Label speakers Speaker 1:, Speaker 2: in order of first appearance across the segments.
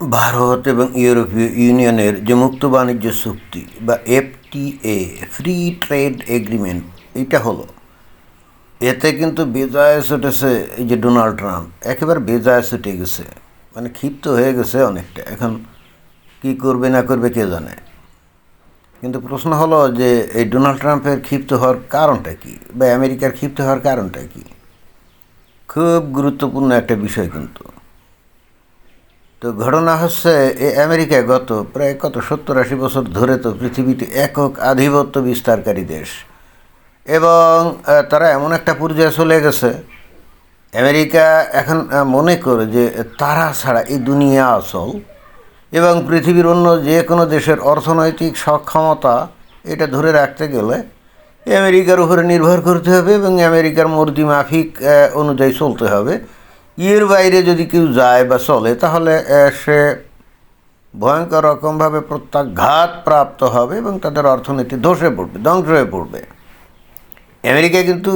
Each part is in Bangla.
Speaker 1: ভারত এবং ইউরোপীয় ইউনিয়নের যে মুক্ত বাণিজ্য চুক্তি বা এফটিএ ফ্রি ট্রেড এগ্রিমেন্ট এটা হলো। এতে কিন্তু বেজায় ছুটেছে এই যে ডোনাল্ড ট্রাম্প। একেবারে বেজায় ছুটে গেছে। মানে ক্ষিপ্ত হয়ে গেছে অনেকটা। এখন কি করবে না করবে কে জানে। কিন্তু প্রশ্ন হলো যে এই ডোনাল্ড ট্রাম্পের ক্ষিপ্ত হওয়ার কারণটা কি? বা আমেরিকার ক্ষিপ্ত হওয়ার কারণটা কি? খুব গুরুত্বপূর্ণ একটা বিষয় কিন্তু। তো ঘটনা হচ্ছে এ আমেরিকা গত প্রায় কত, সত্তর আশি বছর ধরে তো পৃথিবীতে একক আধিপত্য বিস্তারকারী দেশ। এবং তারা এমন একটা পর্যায়ে চলে গেছে। আমেরিকা এখন মনে করে যে তারা ছাড়া এই দুনিয়া আসল এবং পৃথিবীর অন্য যে কোনো দেশের অর্থনৈতিক সক্ষমতা এটা ধরে রাখতে গেলে আমেরিকার উপরে নির্ভর করতে হবে এবং আমেরিকার মর্জি মাফিক অনুযায়ী চলতে হবে। এর বাইরে যদি কেউ যায় বা চলে, তাহলে সে ভয়ঙ্কর রকমভাবে প্রত্যাঘাত প্রাপ্ত হবে এবং তাদের অর্থনীতি ধসে পড়বে, ধ্বংস হয়ে পড়বে। আমেরিকা কিন্তু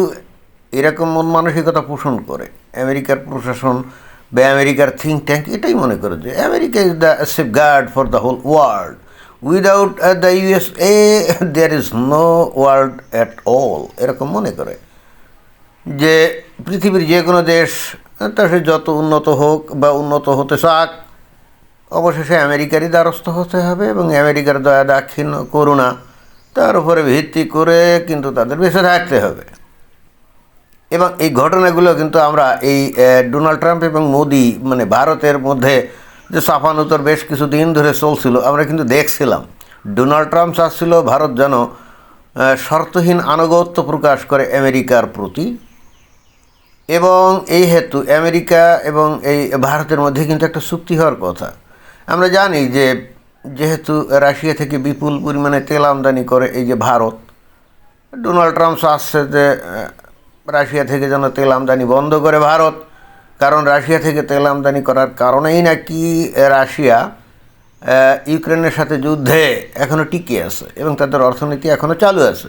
Speaker 1: এরকম মন মানসিকতা পোষণ করে। আমেরিকার প্রশাসন বা আমেরিকার থিঙ্ক ট্যাঙ্ক এটাই মনে করে যে America is the safeguard for the whole world without the USA there is no world at all এরকম মনে করে যে পৃথিবীর যে কোনো দেশ তা সে যত উন্নত হোক বা উন্নত হতে চাক, অবশেষে আমেরিকারই দ্বারস্থ হতে হবে এবং আমেরিকার দয়া দাক্ষিণ্য করুণা তার উপরে ভিত্তি করে কিন্তু তাদের বেঁচে থাকতে হবে। এবং এই ঘটনাগুলো কিন্তু আমরা এই ডোনাল্ড ট্রাম্প এবং মোদি মানে ভারতের মধ্যে যে সাফানুতর বেশ কিছু দিন ধরে চলছিল, আমরা কিন্তু দেখছিলাম। ডোনাল্ড ট্রাম্প চাচ্ছিল ভারত যেন শর্তহীন আনুগত্য প্রকাশ করে আমেরিকার প্রতি। এবং এই হেতু আমেরিকা এবং এই ভারতের মধ্যে কিন্তু একটা চুক্তি হওয়ার কথা। আমরা জানি যে যেহেতু রাশিয়া থেকে বিপুল পরিমাণে তেল আমদানি করে এই যে ভারত, ডোনাল্ড ট্রাম্প আসছে যে রাশিয়া থেকে যেন তেল আমদানি বন্ধ করে ভারত, কারণ রাশিয়া থেকে তেল আমদানি করার কারণেই নাকি রাশিয়া ইউক্রেনের সাথে যুদ্ধে এখনও টিকে আছে এবং তাদের অর্থনীতি এখনও চালু আছে।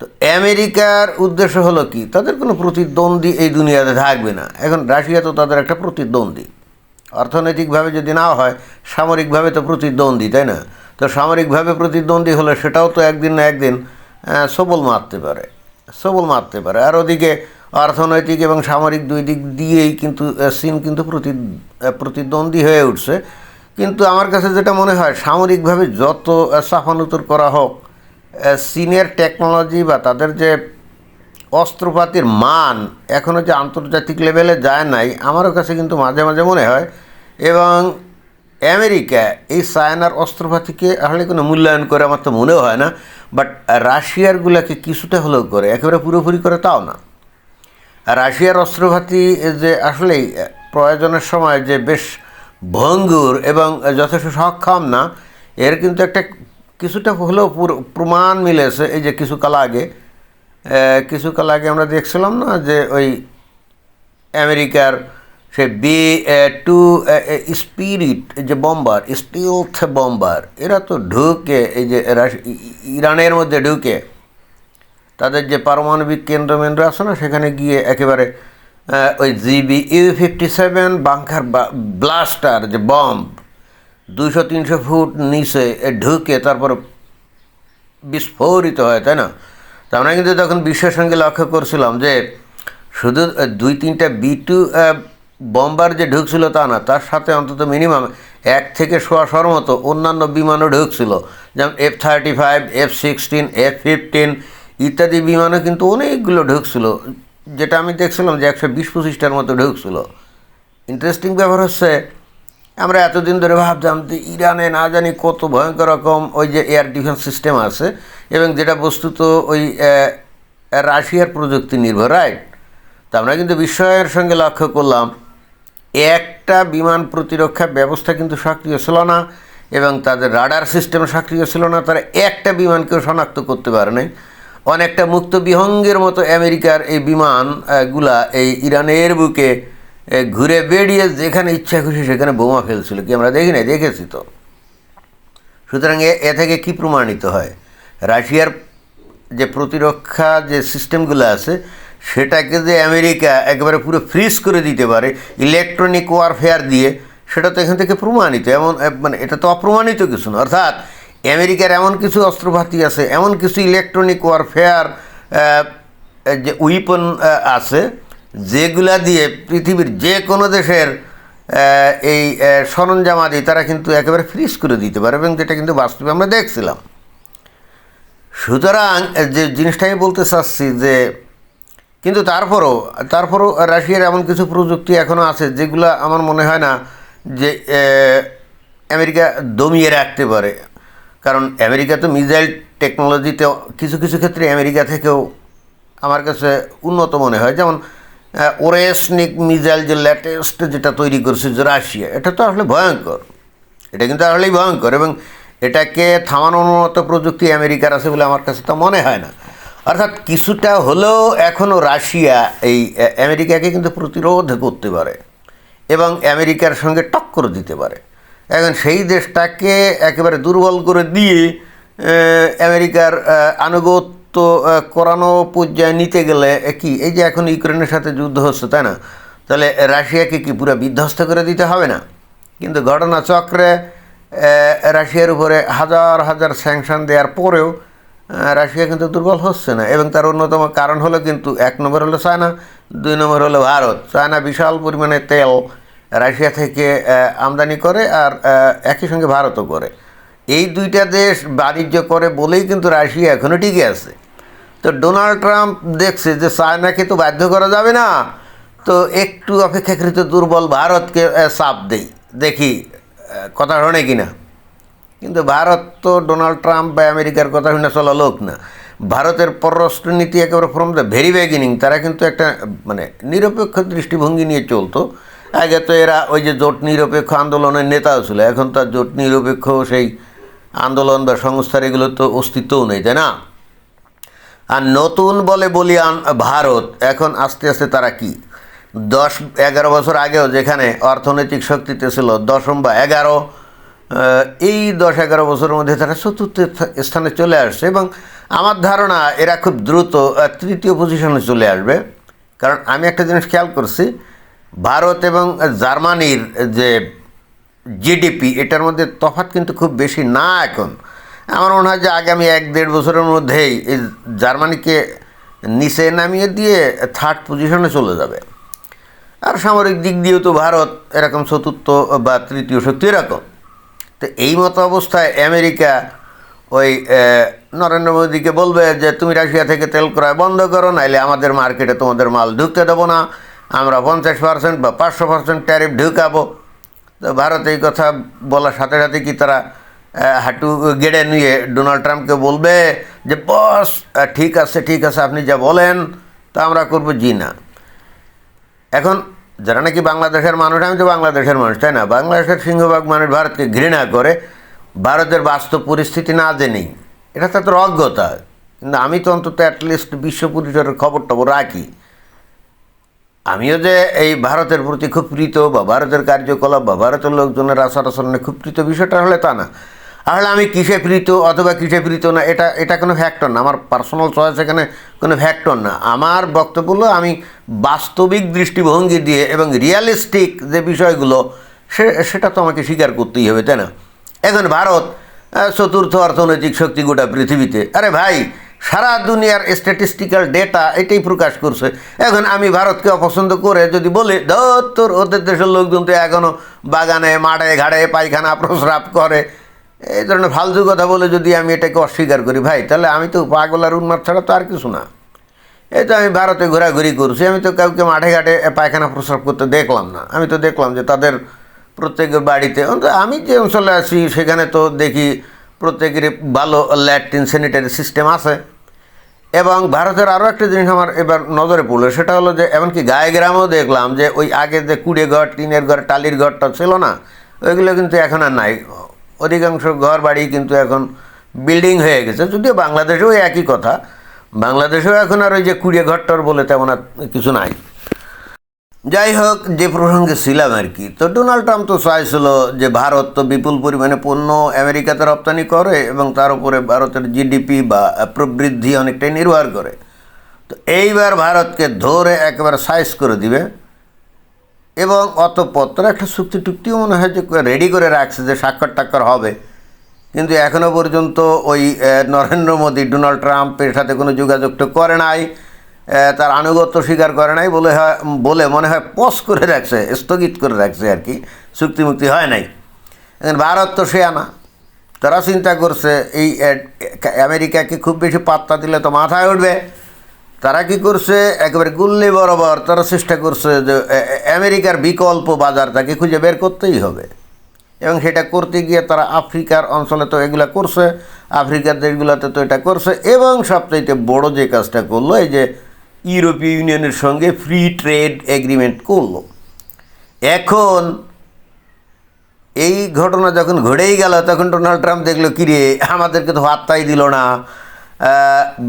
Speaker 1: তো আমেরিকার উদ্দেশ্য হলো কি? তাদের কোনো প্রতিদ্বন্দ্বী এই দুনিয়াতে থাকবে না। এখন রাশিয়া তো তাদের একটা প্রতিদ্বন্দ্বী। অর্থনৈতিকভাবে যদি না হয়, সামরিকভাবে তো প্রতিদ্বন্দ্বী, তাই না? তো সামরিকভাবে প্রতিদ্বন্দ্বী হলে সেটাও তো একদিন না একদিন সবল মারতে পারে। সবল মারতে পারে। আর ওদিকে অর্থনৈতিক এবং সামরিক দুই দিক দিয়েই কিন্তু চীন কিন্তু প্রতি প্রতিদ্বন্দ্বী হয়ে উঠছে। কিন্তু আমার কাছে যেটা মনে হয়, সামরিকভাবে যত চাপানুতর করা হোক চীনের টেকনোলজি বা তাদের যে অস্ত্রপাতির মান এখনও যে আন্তর্জাতিক লেভেলে যায় নাই, আমারও কাছে কিন্তু মাঝে মাঝে মনে হয়। এবং আমেরিকা এই চায়নার অস্ত্রপাতিকে আসলে কোনো মূল্যায়ন করে আমার তো মনেও হয় না বাট রাশিয়ারগুলোকে কিছুটা হলেও করে, একেবারে পুরোপুরি করে তাও না। রাশিয়ার অস্ত্রপাতি যে আসলেই প্রয়োজনের সময় যে বেশ ভঙ্গুর এবং যথেষ্ট সক্ষম না, এর কিন্তু একটা কিছুটা হলেও প্রমাণ মিলেছে এই যে কিছু কাল আগে আহ, কিছু কাল আগে আমরা দেখছিলাম না যে ওই আমেরিকার সে বি টু স্পিরিট যে বম্বার স্টিলথ বম্বার এরা তো ঢুকে এই যে ইরানের মধ্যে ঢুকে তাদের যে পারমাণবিক কেন্দ্র মেন্দ্র আছে না সেখানে গিয়ে একেবারে ওই GB U fifty seven bunker blaster যে বম্ব দুশো তিনশো ফুট নিচে ঢুকে তারপর বিস্ফোরিত হয়, তাই না? তো আমরা কিন্তু তখন বিশ্বের সঙ্গে লক্ষ্য করছিলাম যে শুধু দুই, তিনটা বি টু বম্বার যে ঢুকছিল তা না, তার সাথে অন্তত মিনিমাম এক থেকে শোয়াশোর মতো অন্যান্য বিমানও ঢুকছিল। যেমন F thirty five F sixteen F fifteen ইত্যাদি বিমানও কিন্তু অনেকগুলো ঢুকছিল, যেটা আমি দেখছিলাম যে একশো বিশ পঁচিশটার মতো ঢুকছিল। ইন্টারেস্টিং ব্যাপার হচ্ছে আমরা এতদিন ধরে ভাবতাম যে ইরানে না জানি কত ভয়ঙ্কর রকম ওই যে এয়ার ডিফেন্স সিস্টেম আছে এবং যেটা বস্তুত ওই রাশিয়ার প্রযুক্তি নির্ভর রাইট তা আমরা কিন্তু বিস্ময়ের সঙ্গে লক্ষ্য করলাম একটা বিমান প্রতিরক্ষা ব্যবস্থা কিন্তু সক্রিয় ছিল না এবং তাদের রাডার সিস্টেম সক্রিয় ছিল না তারা একটা বিমানকেও শনাক্ত করতে পারে নাই। অনেকটা মুক্ত বিহঙ্গের মতো আমেরিকার এই বিমান আহ, গুলা এই ইরানের বুকে ঘুরে বেরিয়ে যেখানে ইচ্ছা খুশি সেখানে বোমা ফেলছিল। কি আমরা দেখি নাই? দেখেছি তো। সুতরাং এ থেকে কি প্রমাণিত হয়? রাশিয়ার যে প্রতিরক্ষা যে সিস্টেমগুলো আছে, সেটাকে যে আমেরিকা একেবারে পুরো ফ্রিজ করে দিতে পারে, ইলেকট্রনিক ওয়ারফেয়ার দিয়ে, সেটা তো এখান থেকে প্রমাণিত। এমন মানে এটা তো অপ্রমাণিত কিছু না। অর্থাৎ আমেরিকার এমন কিছু অস্ত্রপাতি আছে, এমন কিছু ইলেকট্রনিক ওয়ারফেয়ার যে উইপন আছে যেগুলা দিয়ে পৃথিবীর যে কোনো দেশের এই আহ, সরঞ্জামাদি তারা কিন্তু একেবারে ফ্রিজ করে দিতে পারে এবং যেটা কিন্তু বাস্তবে আমরা দেখছিলাম। সুতরাং যে জিনিসটা আমি বলতে চাচ্ছি যে কিন্তু তারপরও তারপরও রাশিয়ার এমন কিছু প্রযুক্তি এখনও আছে যেগুলো আমার মনে হয় না যে আমেরিকা দমিয়ে রাখতে পারে। কারণ আমেরিকা তো মিসাইল টেকনোলজিতে কিছু কিছু ক্ষেত্রে আমেরিকা থেকেও আমার কাছে উন্নত মনে হয়। যেমন ওরেসনিক মিজাইল যে লেটেস্ট যেটা তৈরি করছে যে রাশিয়া, এটা তো আসলে ভয়ঙ্কর। এটা কিন্তু আসলেই ভয়ঙ্কর এবং এটাকে থামানোর মতো প্রযুক্তি আমেরিকার আছে বলে আমার কাছে তো মনে হয় না। অর্থাৎ কিছুটা হলেও এখনও রাশিয়া এই আমেরিকাকে কিন্তু প্রতিরোধ করতে পারে এবং আমেরিকার সঙ্গে টক্কর দিতে পারে। এখন সেই দেশটাকে একেবারে দুর্বল করে দিয়ে আমেরিকার আনুগত্য আহ, করানো পর্যায়ে নিতে গেলে কি এই যে এখন ইউক্রেনের সাথে যুদ্ধ হচ্ছে তাই না? তাহলে রাশিয়াকে কি পুরো বিধ্বস্ত করে দিতে হবে না? কিন্তু ঘটনাচক্রে রাশিয়ার উপরে হাজার হাজার স্যাংশন দেওয়ার পরেও রাশিয়া কিন্তু দুর্বল হচ্ছে না। এবং তার অন্যতম কারণ হলো কিন্তু এক নম্বর হলো চায়না দুই নম্বর হলো ভারত। চায়না বিশাল পরিমাণে তেল রাশিয়া থেকে আমদানি করে আর একই সঙ্গে ভারতও করে। এই দুইটা দেশ বাণিজ্য করে বলেই কিন্তু রাশিয়া এখনও টিকে আছে। তো ডোনাল্ড ট্রাম্প দেখছে যে চায়নাকে তো বাধ্য করা যাবে না, তো একটু অপেক্ষাকৃত দুর্বল ভারতকে চাপ দেই। দেখি কথা শোনে কি না কিন্তু ভারত তো ডোনাল্ড ট্রাম্প বা আমেরিকার কথা শুনে চলা লোক না। ভারতের পররাষ্ট্রনীতি একেবারে ফ্রম দ্য ভেরি বিগিনিং তারা কিন্তু একটা মানে নিরপেক্ষ দৃষ্টিভঙ্গি নিয়ে চলতো। আগে তো এরা ওই যে জোট নিরপেক্ষ আন্দোলনের নেতাও ছিল, এখন তো জোট নিরপেক্ষ সেই আন্দোলন বা সংস্থার এগুলো তো অস্তিত্বও নেই, তাই না? আর নতুন বলে বলিয়ান ভারত, এখন আস্তে আস্তে তারা কি? দশ, এগারো বছর আগেও যেখানে অর্থনৈতিক শক্তিতে ছিল, দশম বা এগারো এই দশ, এগারো বছরের মধ্যে তারা চতুর্থ স্থানে চলে আসছে এবং আমার ধারণা এরা খুব দ্রুত তৃতীয় পজিশনে চলে আসবে। কারণ আমি একটা জিনিস খেয়াল করছি, ভারত এবং জার্মানির যে জিডিপি এটার মধ্যে তফাৎ কিন্তু খুব বেশি না এখন। আমার মনে হয় যে আগামী এক দেড় বছরের মধ্যেই এই জার্মানিকে নিচে নামিয়ে দিয়ে থার্ড পজিশনে চলে যাবে। আর সামরিক দিক দিয়েও তো ভারত এরকম চতুর্থ বা তৃতীয় শক্তি এরকম। তো এই মতো অবস্থায় আমেরিকা ওই নরেন্দ্র মোদীকে বলবে যে, তুমি রাশিয়া থেকে তেল ক্রয় বন্ধ করো, নাইলে আমাদের মার্কেটে তোমাদের মাল ঢুকতে দেবো না। আমরা পঞ্চাশ পার্সেন্ট বা পাঁচশো পার্সেন্ট ট্যারিফ ঢুকাবো। তো ভারত এই কথা বলার সাথে সাথে কি তারা হাঁটু গেড়ে নিয়ে ডোনাল্ড ট্রাম্পকে বলবে যে, বস ঠিক আছে ঠিক আছে, আপনি যা বলেন, তা আমরা করব জি না। এখন, যারা নাকি বাংলাদেশের মানুষ, আমি তো বাংলাদেশের মানুষ, তাই না? বাংলাদেশের সিংহভাগ মানুষ ভারতকে ঘৃণা করে, ভারতের বাস্তব পরিস্থিতি না জেনেই। এটা তাদের অজ্ঞতা। কিন্তু আমি তো অন্তত অ্যাটলিস্ট বিশ্ব পরিসরের খবর টবর রাখি। আমিও যে এই ভারতের প্রতি খুব প্রীত বা ভারতের কার্যকলাপ বা ভারতের লোকজনের আচার আচরণে খুব প্রীত, বিষয়টা হলে তা না। আসলে আমি কিসে প্রীত অথবা কিসে প্রীত না, এটা এটা কোনো ফ্যাক্টর না। আমার পার্সোনাল চয়েস এখানে কোনো ফ্যাক্টর না। আমার বক্তব্য আমি বাস্তবিক দৃষ্টিভঙ্গি দিয়ে এবং রিয়ালিস্টিক যে বিষয়গুলো, সে, সেটা তো আমাকে স্বীকার করতেই হবে, তাই না? এখন ভারত চতুর্থ অর্থনৈতিক শক্তি গোটা পৃথিবীতে। আরে ভাই, সারা দুনিয়ার স্ট্যাটিস্টিক্যাল ডেটা এটাই প্রকাশ করছে। এখন আমি ভারতকে অপছন্দ করে যদি বলি ধর তোর ওদের দেশের লোকজন তো এখনও বাগানে, মাঠে ঘাড়ে পায়খানা, প্রস্রাব করে। এই ধরনের ফালতু কথা বলে যদি আমি এটাকে অস্বীকার করি, ভাই, তাহলে আমি তো পাগল আর উন্মাদ ছাড়া তো আর কিছু না। এই তো আমি ভারতে ঘোরাঘুরি করছি, আমি তো কাউকে মাঠে ঘাটে পায়খানা প্রস্রাব করতে দেখলাম না। আমি তো দেখলাম যে তাদের প্রত্যেকের বাড়িতে আমি যে অঞ্চলে আছি, সেখানে তো দেখি প্রত্যেকের ভালো ল্যাট্রিন স্যানিটারি সিস্টেম আছে। এবং ভারতের আরও একটা জিনিস আমার এবার নজরে পড়ল, সেটা হলো যে, এমনকি গায়ে গ্রামেও দেখলাম যে ওই আগে যে কুড়ে ঘর টিনের ঘর, টালির ঘরটা ছিল না, ওইগুলো কিন্তু এখন আর নাই। অধিকাংশ ঘর বাড়ি কিন্তু এখন বিল্ডিং হয়ে গেছে। যদিও বাংলাদেশেও একই কথা। বাংলাদেশেও এখন আর ওই যে কুড়িয়ে ঘরটর বলে তেমন আর কিছু নাই। যাই হোক, যে প্রসঙ্গে ছিলাম আর কি, তো ডোনাল্ড ট্রাম্প তো চাইছিল যে ভারত তো বিপুল পরিমাণে পণ্য আমেরিকাতে রপ্তানি করে এবং তার উপরে ভারতের জিডিপি বা প্রবৃদ্ধি অনেকটাই নির্ভর করে। তো এইবার ভারতকে ধরে একেবারে সাইজ করে দিবে। এবং অতপত্র একটা চুক্তি টুক্তিও মনে হয় যে রেডি করে রাখছে যে স্বাক্ষর টাক্ষর হবে। কিন্তু এখনও পর্যন্ত ওই নরেন্দ্র মোদী, ডোনাল্ড ট্রাম্পের সাথে কোনো যোগাযোগ তো করে নাই তার আনুগত্য স্বীকার করে নাই বলে হয়, বলে মনে হয় পস করে রাখছে, স্থগিত করে রাখছে আর কি, চুক্তি মুক্তি হয় নাই। এখন ভারত তো সে আনা তারা চিন্তা করছে, এই আমেরিকাকে খুব বেশি পাত্তা দিলে তো মাথায় উঠবে। তারা কি করছে? একেবারে গুল্লি বরাবর তারা চেষ্টা করছে যে আমেরিকার বিকল্প বাজার তাকে খুঁজে বের করতেই হবে। এবং সেটা করতে গিয়ে তারা আফ্রিকার অঞ্চলে তো এগুলো করছে, আফ্রিকার দেশগুলোতে তো এটা করছে। এবং সবচাইতে বড় যে কাজটা করল, এই যে ইউরোপীয় ইউনিয়নের সঙ্গে ফ্রি ট্রেড এগ্রিমেন্ট করল। এখন এই ঘটনা যখন ঘটেই গেল, তখন ডোনাল্ড ট্রাম্প দেখল, কিরে, আমাদেরকে তো হাতটাই দিল না।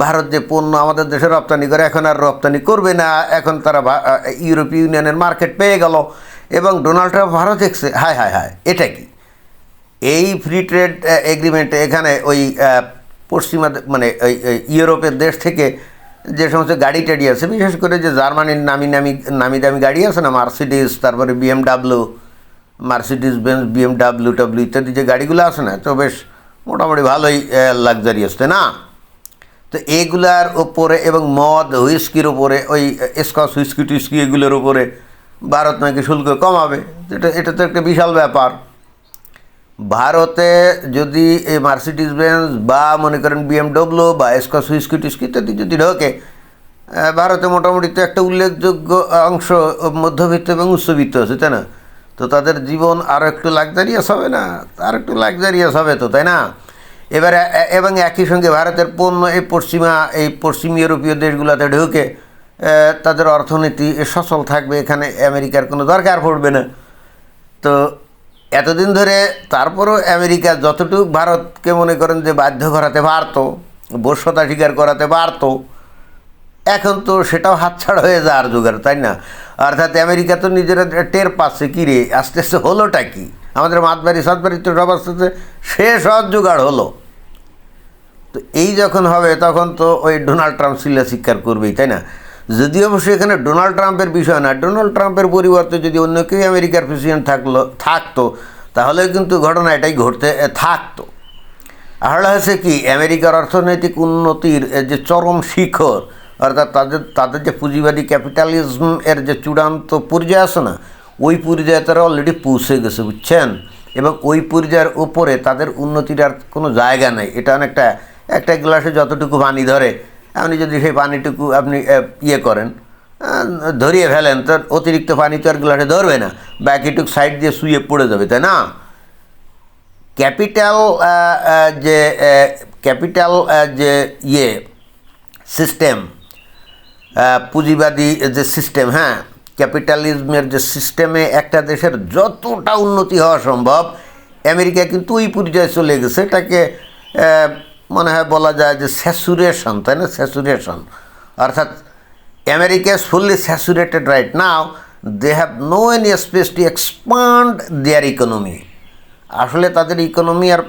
Speaker 1: ভারত যে পণ্য আমাদের দেশে রপ্তানি করে, এখন আর রপ্তানি করবে না। এখন তারা ইউরোপীয় ইউনিয়নের মার্কেট পেয়ে গেল। এবং ডোনাল্ড ট্রাম্প ভারত দেখছে হায় হায় হায়, এটা কি? এই ফ্রি ট্রেড এগ্রিমেন্টে এখানে ওই পশ্চিমা মানে ওই ইউরোপের দেশ থেকে যে সমস্ত গাড়ি টাড়ি আছে, বিশেষ করে যে জার্মানির নামি নামি নামি দামি গাড়ি আছে না মার্সিডিস তারপরে বিএমডাব্লিউ মার্সিডিস বেঞ্জ, বিএমডাব্লিউ টাব্লিউ ইত্যাদি যে গাড়িগুলো আছে না, তো বেশ মোটামুটি ভালোই লাক্সারিয়াস তাই না? তো এগুলার ওপরে এবং মদ, হুইস্কির ওপরে ওই স্কচ, হুইস্কি, টুইস্কি এগুলোর ওপরে ভারত নাকি শুল্ক কমাবে? এটা এটা তো একটা বিশাল ব্যাপার। ভারতে যদি এই মার্সিডিস বেঞ্জ বা মনে করেন বিএমডব্লিউ বা স্কচ, হুইস্কি, টুইস্কি ইত্যাদি যদি ঢোকে ভারতে মোটামুটি তো একটা উল্লেখযোগ্য অংশ মধ্যবিত্ত এবং উচ্চবিত্ত আছে, তাই না? তো তাদের জীবন আরও একটু লাক্সারিয়াস হবে না? আর একটু লাক্সারিয়াস হবে তো, তাই না? এবারে এবং একই সঙ্গে ভারতের পণ্য এই পশ্চিমা, এই পশ্চিম ইউরোপীয় দেশগুলোতে ঢুকে তাদের অর্থনীতি সচল থাকবে, এখানে আমেরিকার কোনো দরকার পড়বে না। তো এতদিন ধরে তারপরও আমেরিকা যতটুকু ভারতকে মনে করেন যে বাধ্য করাতে পারতো বর্ষতা স্বীকার করাতে পারতো, এখন তো সেটাও হাতছাড়া হয়ে যাওয়ার জোগাড়, তাই না? অর্থাৎ আমেরিকা তো নিজেরা টের পাচ্ছে কী রে আস্তে আস্তে হলোটা কি? আমাদের মাতবাড়ি সাতবাড়ি তো সব শেষ হওয়ার জোগাড় হলো। তো এই যখন হবে, তখন তো ওই ডোনাল্ড ট্রাম্প শিলা স্বীকার করবেই, তাই না? যদিও অবশ্য এখানে ডোনাল্ড ট্রাম্পের বিষয় না। ডোনাল্ড ট্রাম্পের পরিবর্তে যদি অন্য কেউ আমেরিকার প্রেসিডেন্ট থাকল, থাকতো তাহলে কিন্তু ঘটনা এটাই ঘটতে থাকতো। আসলে হয়েছে কি? আমেরিকার অর্থনৈতিক উন্নতির যে চরম শিখর, অর্থাৎ তাদের তাদের যে পুঁজিবাদী ক্যাপিটালিজম এর যে চূড়ান্ত পর্যায়ে আছে না ওই পর্যায়ে তারা অলরেডি পৌঁছে গেছে, বুঝছেন? এবং ওই পর্যায়ের উপরে তাদের উন্নতির আর কোনো জায়গা নেই। এটা অনেকটা, একটা গ্লাসে যতটুকু পানি ধরে, আপনি যদি সেই পানিটুকু আপনি ইয়ে করেন ধরিয়ে ফেলেন, তো অতিরিক্ত পানি তো আর গ্লাসে ধরবে না। বাকিটুকু সাইড দিয়ে শুয়ে পড়ে যাবে, তাই না? ক্যাপিটাল যে ক্যাপিটাল যে ইয়ে সিস্টেম পুঁজিবাদী যে সিস্টেম হ্যাঁ ক্যাপিটালিজমের যে সিস্টেমে একটা দেশের যতটা উন্নতি হওয়া সম্ভব, আমেরিকা কিন্তু ওই পর্যায়ে চলে গেছে। এটাকে মনে হয় বলা যায় যে স্যাচুরেশন, তাই না? স্যাচুরেশন। অর্থাৎ America is fully saturated right now they have no any space to expand their economy আসলে তাদের ইকোনমি আর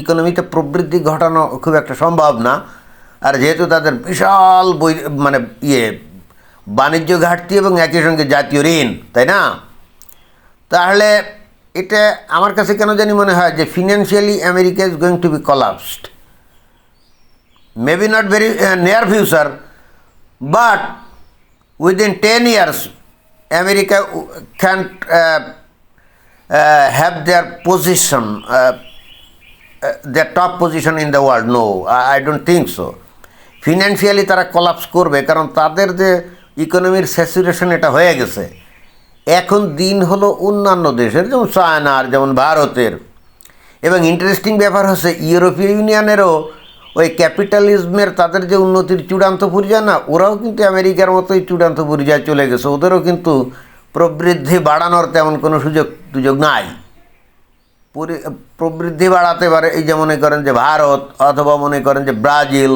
Speaker 1: ইকোনমিতে প্রবৃদ্ধি ঘটানো খুব একটা সম্ভব না। আর যেহেতু তাদের বিশাল বই মানে ইয়ে বাণিজ্য ঘাটতি এবং একই সঙ্গে জাতীয় ঋণ, তাই না? তাহলে এটা আমার কাছে কেন জানি মনে হয় যে financially America is going to be collapsed maybe not very near future but within ten years America can have their position their top position in the world no I don't think so financially তারা কলাপস করবে, কারণ তাদের যে ইকোনমির স্যাচুরেশন এটা হয়ে গেছে। এখন দিন হলো অন্যান্য দেশের, যেমন চায়নার, যেমন ভারতের। এবং ইন্টারেস্টিং ব্যাপার হচ্ছে, ইউরোপীয় ইউনিয়নেরও ওই ক্যাপিটালিজমের তাদের যে উন্নতির চূড়ান্ত পর্যায়ে না, ওরাও কিন্তু আমেরিকার মতোই চূড়ান্ত পর্যায়ে চলে গেছে। ওদেরও কিন্তু প্রবৃদ্ধি বাড়ানোর তেমন কোনো সুযোগ সুযোগ নাই। প্রবৃদ্ধি বাড়াতে পারে, এই যে মনে করেন যে ভারত, অথবা মনে করেন যে ব্রাজিল,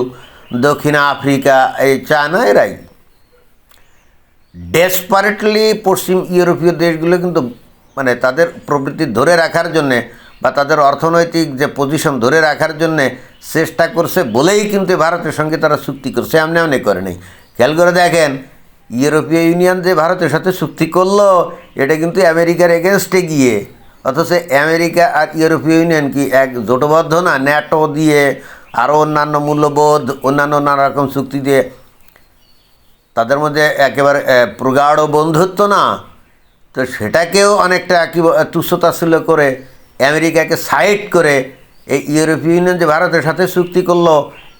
Speaker 1: দক্ষিণ আফ্রিকা, এই চায়না, এরাই। ডেসপারেটলি পশ্চিম ইউরোপীয় দেশগুলো কিন্তু মানে তাদের প্রবৃত্তি ধরে রাখার জন্যে বা তাদের অর্থনৈতিক যে পজিশন ধরে রাখার জন্যে চেষ্টা করছে বলেই কিন্তু ভারতের সঙ্গে তারা চুক্তি করছে এমনি এমনি করে নেই। খেয়াল করে দেখেন, ইউরোপীয় ইউনিয়ন যে ভারতের সাথে চুক্তি করল, এটা কিন্তু আমেরিকার এগেনস্টে গিয়ে, অথচ আমেরিকা আর ইউরোপীয় ইউনিয়ন কি এক জোটবদ্ধ না? ন্যাটো দিয়ে আরও অন্যান্য মূল্যবোধ, অন্যান্য নানা রকম চুক্তি দিয়ে তাদের মধ্যে একেবারে প্রগাঢ় বন্ধুত্ব না। তো সেটাকেও অনেকটা কি তুচ্ছতাচ্ছিল্য করে আমেরিকাকে সাইড করে এই ইউরোপীয় ইউনিয়ন যে ভারতের সাথে চুক্তি করল,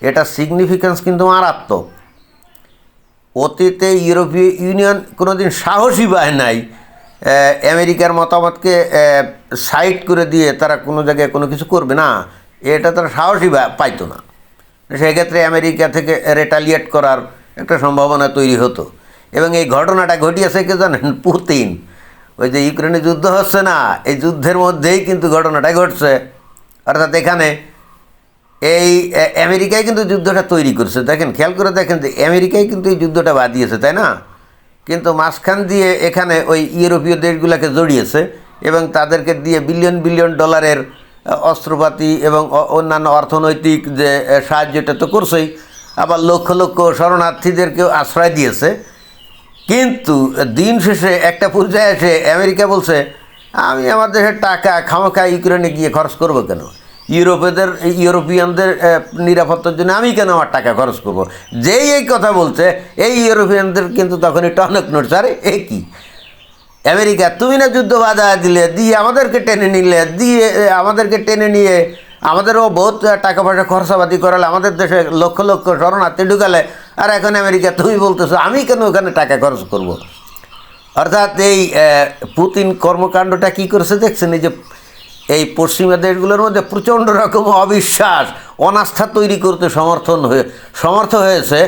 Speaker 1: এটা সিগনিফিক্যান্স কিন্তু মারাত্মক। অতীতে ইউরোপীয় ইউনিয়ন কোনোদিন সাহসী পায় নাই আমেরিকার মতামতকে সাইড করে দিয়ে তারা কোনো জায়গায় কোনো কিছু করবে না। এটা তারা সাহসী পাইতো না। সেক্ষেত্রে আমেরিকা থেকে রেটালিয়েট করার একটা সম্ভাবনা তৈরি হতো। এবং এই ঘটনাটা ঘটিয়েছে কে জানেন? পুতিন। ওই যে ইউক্রেনে যুদ্ধ হচ্ছে না, এই যুদ্ধের মধ্যেই কিন্তু ঘটনাটা ঘটছে। অর্থাৎ এখানে এই আমেরিকায় কিন্তু যুদ্ধটা তৈরি করছে। দেখেন, খেয়াল করে দেখেন যে আমেরিকায় কিন্তু এই যুদ্ধটা বাদিয়েছে তাই না? কিন্তু মাঝখান দিয়ে এখানে ওই ইউরোপীয় দেশগুলোকে জড়িয়েছে এবং তাদেরকে দিয়ে বিলিয়ন বিলিয়ন ডলারের অস্ত্রপাতি এবং অন্যান্য অর্থনৈতিক যে সাহায্যটা তো করছেই। আবার লক্ষ লক্ষ শরণার্থীদেরকেও আশ্রয় দিয়েছে। কিন্তু দিন শেষে একটা পর্যায়ে এসে আমেরিকা বলছে, আমি আমার দেশের টাকা খামাখা ইউক্রেনে গিয়ে খরচ করব কেন? ইউরোপেদের, ইউরোপিয়ানদের নিরাপত্তার জন্য আমি কেন আমার টাকা খরচ করব? যেই এই কথা বলছে, এই ইউরোপিয়ানদের কিন্তু তখনই টনক নড়ছে। আরে, এ কি? আমেরিকা, তুমি না যুদ্ধ বাধা দিলে, দিয়ে আমাদেরকে টেনে নিলে, দিয়ে আমাদেরকে টেনে নিয়ে আমাদেরও বহুত টাকা পয়সা খরচাপাতি করালে আমাদের দেশে লক্ষ লক্ষ শরণার্থী ঢুকালে, আর, এখন আমেরিকা তুমি বলতেছো, আমি কেন ওখানে টাকা খরচ করব। অর্থাৎ এই পুতিন কর্মকাণ্ডটা কি করেছে দেখছেন? এই যে, এই পশ্চিমা দেশগুলোর মধ্যে প্রচণ্ড রকম অবিশ্বাস, অনাস্থা তৈরি করতে সমর্থন হয়ে, সমর্থ হয়েছে।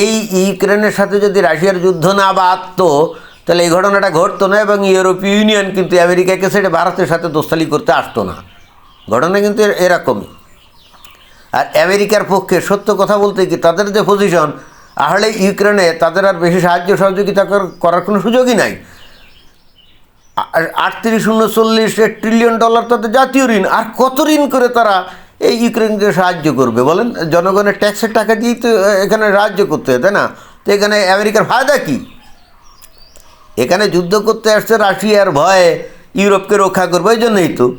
Speaker 1: এই ইউক্রেনের সাথে যদি রাশিয়ার যুদ্ধ না বাঁধতো, তাহলে এই ঘটনাটা ঘটতো না এবং ইউরোপীয় ইউনিয়ন কিন্তু আমেরিকাকে ছেড়ে ভারতের সাথে দোস্তালি করতে আসতো না। ঘটনা কিন্তু এর- এরকমই। আর আমেরিকার পক্ষে সত্য কথা বলতে কি তাদের যে পজিশন আসলে ইউক্রেনে তাদের আর বেশি সাহায্য সহযোগিতা করার কোনো সুযোগই নাই। আটত্রিশ উনচল্লিশ ট্রিলিয়ন ডলার তাদের জাতীয় ঋণ। আর কত ঋণ করে তারা এই ইউক্রেনকে সাহায্য করবে বলেন? জনগণের ট্যাক্সের টাকা দিয়েই তো এখানে সাহায্য করতে হয়, তাই না? তো এখানে আমেরিকার ফায়দা কী? এখানে যুদ্ধ করতে আসছে রাশিয়ার ভয়ে, ইউরোপকে রক্ষা করবে, ওই জন্যই তো।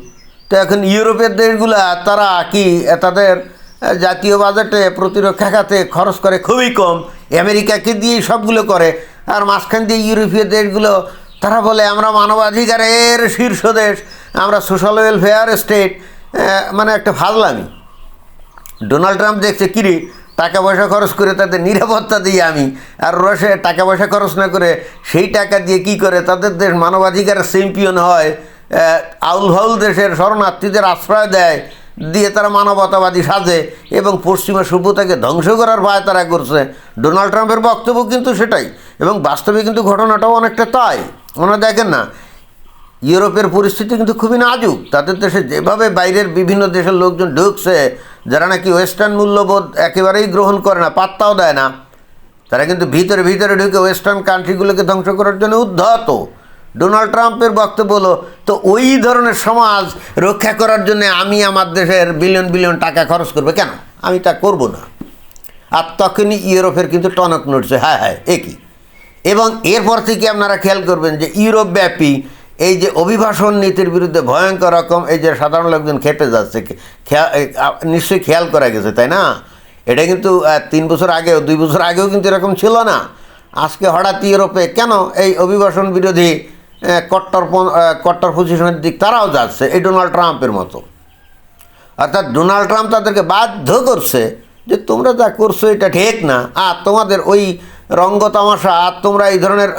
Speaker 1: তো এখন ইউরোপের দেশগুলা, তারা কি তাদের জাতীয় বাজেটে প্রতিরক্ষা খাতে খরচ করে খুবই কম? আমেরিকাকে দিয়েই সবগুলো করে? আর মাঝখান দিয়ে ইউরোপীয় দেশগুলো, তারা বলে, আমরা মানবাধিকারের শীর্ষ দেশ, আমরা সোশ্যাল ওয়েলফেয়ার স্টেট মানে একটা ফাজলামি। ডোনাল্ড ট্রাম্প দেখছে কিরে টাকা পয়সা খরচ করে তাদের নিরাপত্তা দিই আমি? আর রসে টাকা পয়সা খরচ না করে সেই টাকা দিয়ে কি করে? তাদের দেশ মানবাধিকারের চ্যাম্পিয়ন হয়। আউল ফাউল দেশের শরণার্থীদের আশ্রয় দেয়, দিয়ে তারা মানবতাবাদী সাজে এবং পশ্চিমা সভ্যতাকে ধ্বংস করার ভয় তারা করছে। ডোনাল্ড ট্রাম্পের বক্তব্য কিন্তু সেটাই এবং বাস্তবে কিন্তু ঘটনাটাও অনেকটা তাই। ওনারা দেখেন না, ইউরোপের পরিস্থিতি কিন্তু খুবই নাজুক। তাদের দেশে যেভাবে বাইরের বিভিন্ন দেশের লোকজন ঢুকছে, যারা নাকি ওয়েস্টার্ন মূল্যবোধ একেবারেই গ্রহণ করে না, পাত্তাও দেয় না। তারা কিন্তু ভিতরে ভিতরে ঢুকে ওয়েস্টার্ন কান্ট্রিগুলোকে ধ্বংস করার জন্য উদ্ধত। ডোনাল্ড ট্রাম্পের বক্তব্য হলো, তো ওই ধরনের সমাজ রক্ষা করার জন্য আমি আমার দেশের বিলিয়ন বিলিয়ন টাকা খরচ করবে কেন? আমি তা করব না। আর তখনই ইউরোপের কিন্তু টনক নড়ছে হ্যাঁ হ্যাঁ একই এবং এরপর থেকে আপনারা খেয়াল করবেন যে ইউরোপ ব্যাপী এই যে অভিবাসন নীতির বিরুদ্ধে ভয়ঙ্কর রকম এই যে সাধারণ লোকজন খেপে যাচ্ছে নিশ্চয়ই খেয়াল করা গেছে, তাই না? এটা কিন্তু তিন বছর আগেও, দুই বছর আগেও কিন্তু এরকম ছিল না। আজকে হঠাৎ ইউরোপে কেন এই অভিবাসন বিরোধী কট্টর কট্টর পজিশনের দিক তারাও যাচ্ছে, এই ডোনাল্ড ট্রাম্পের মতো। অর্থাৎ ডোনাল্ড ট্রাম্প তাদেরকে বাধ্য করছে যে তোমরা যা করছ এটা ঠিক না, আর তোমাদের ওই রঙ্গ তামাশা, আর তোমরা এই ধরনের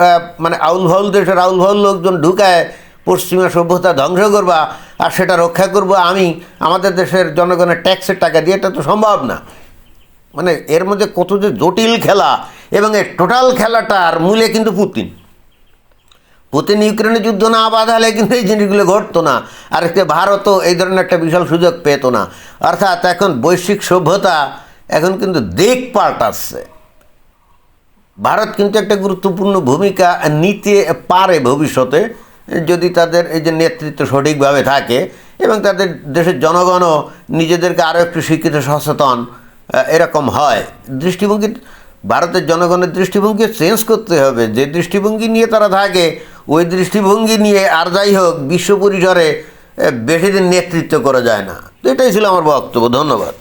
Speaker 1: মানে আউল ভাউল দেশের আউল ভাউল লোকজন ঢুকায় পশ্চিমা সভ্যতা ধ্বংস করবা, আর সেটা রক্ষা করব আমি, আমাদের দেশের জনগণের ট্যাক্সের টাকা দিয়ে, এটা তো সম্ভব না। মানে এর মধ্যে কত যে জটিল খেলা, এবং এই টোটাল খেলাটার মূলে কিন্তু পুতিন। পুতিন ইউক্রেনে যুদ্ধ না বাঁধালে কিন্তু এই জিনিসগুলো ঘটতো না। আর একটা ভারতও এই ধরনের একটা বিশাল সুযোগ পেত না। অর্থাৎ এখন বৈশ্বিক সভ্যতা এখন কিন্তু দিক পাল্টাচ্ছে। ভারত কিন্তু একটা গুরুত্বপূর্ণ ভূমিকা নিতে পারে ভবিষ্যতে, যদি তাদের এই যে নেতৃত্ব সঠিকভাবে থাকে এবং তাদের দেশের জনগণও নিজেদেরকে আরও একটু শিক্ষিত, সচেতন এরকম হয়। দৃষ্টিভঙ্গি, ভারতের জনগণের দৃষ্টিভঙ্গি চেঞ্জ করতে হবে। যে দৃষ্টিভঙ্গি নিয়ে তারা থাকে ওই দৃষ্টিভঙ্গি নিয়ে আর যাই হোক, বিশ্ব পরিসরে বেশি দিন নেতৃত্ব করা যায় না। তো এটাই ছিল আমার বক্তব্য। ধন্যবাদ।